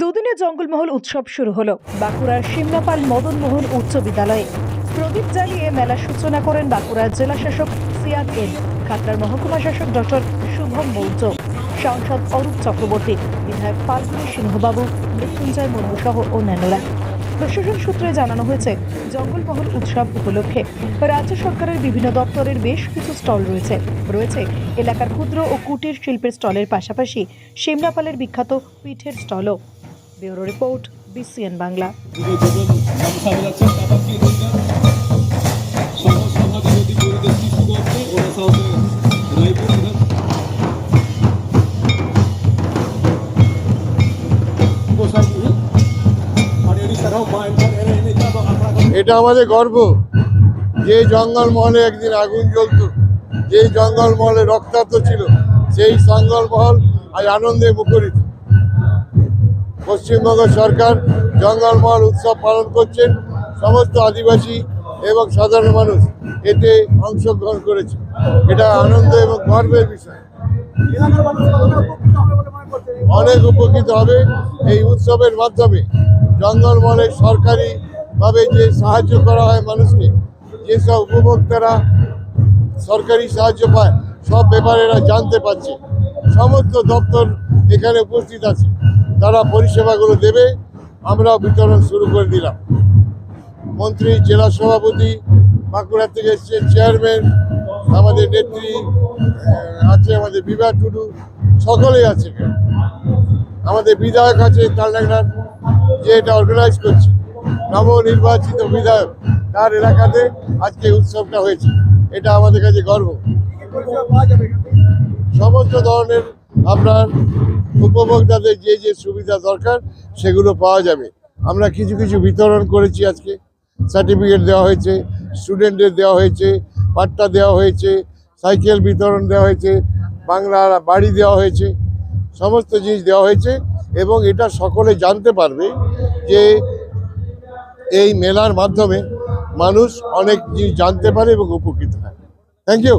দুদিনে জঙ্গলমহল উৎসব শুরু হলো। বাঁকুড়ার সিমলাপাল মদন মোহন উচ্চ বিদ্যালয়ে। প্রদীপ জ্বালিয়ে মেলার সূচনা করেন বাঁকুড়ার জেলা শাসক সিয়াদ এন খাতড়ার মহকুমা শাসক ডক্টর শুভম মৌর্য, সাংসদ অরূপ চক্রবর্তী, বিধায়ক ফাল্গুনী সিংহবাবু, মৃত্যুঞ্জয় মুর্মু সহ অন্যান্যরা। প্রশাসন সূত্রে জানানো হয়েছে, জঙ্গলমহল উৎসব উপলক্ষে রাজ্য সরকারের বিভিন্ন দপ্তরের বেশ কিছু স্টল রয়েছে। রয়েছে এলাকার ক্ষুদ্র ও কুটির শিল্পের স্টলের পাশাপাশি সিমলাপালের বিখ্যাত পিঠের স্টলও। Bureau report, BCN Bangla. এটা আমাদের গর্ব। যে জঙ্গলমহলে একদিন আগুন জ্বলত, যে জঙ্গলমহলে রক্তাক্ত ছিল, সেই জঙ্গলমহল আজ আনন্দে মুখরিত পশ্চিমবঙ্গ সরকার জঙ্গলমহল উৎসব পালন করছেন সমস্ত আদিবাসী এবং সাধারণ মানুষ এতে অংশগ্রহণ করেছে। এটা আনন্দ এবং গর্বের বিষয়। অনেক উপকৃত হবে এই উৎসবের মাধ্যমে। জঙ্গলমহলে সরকারিভাবে যে সাহায্য করা হয় মানুষকে যেসব উপভোক্তারা সরকারি সাহায্য পায়, সব ব্যাপারে এরা জানতে পারছে। সমস্ত দপ্তর এখানে উপস্থিত আছে। তারা পরিষেবাগুলো দেবে, আমরাও বিতরণ শুরু করে দিলাম। মন্ত্রী, জেলা সভাপতি, বাঁকুড়া থেকে এসছে চেয়ারম্যান, আমাদের নেত্রী আছে আমাদের বিভা টুডু, সকলেই আছে আমাদের বিধায়ক আছে তালডাংরার যে এটা অর্গানাইজ করছে। নবনির্বাচিত বিধায়ক তার এলাকাতে আজকে উৎসবটা হয়েছে। এটা আমাদের কাছে গর্ব। সমস্ত ধরনের আপনার উপভোক্তাদের যে যে সুবিধা দরকার, সেগুলো পাওয়া যাবে। আমরা কিছু কিছু বিতরণ করেছি আজকে। সার্টিফিকেট দেওয়া হয়েছে, স্টুডেন্টদের দেওয়া হয়েছে, পাট্টা দেওয়া হয়েছে, সাইকেল বিতরণ দেওয়া হয়েছে বাংলার বাড়ি দেওয়া হয়েছে, সমস্ত জিনিস দেওয়া হয়েছে এবং এটা সকলে জানতে পারবে যে এই মেলার মাধ্যমে মানুষ অনেক জিনিস জানতে পারে এবং উপকৃত হয়। Thank you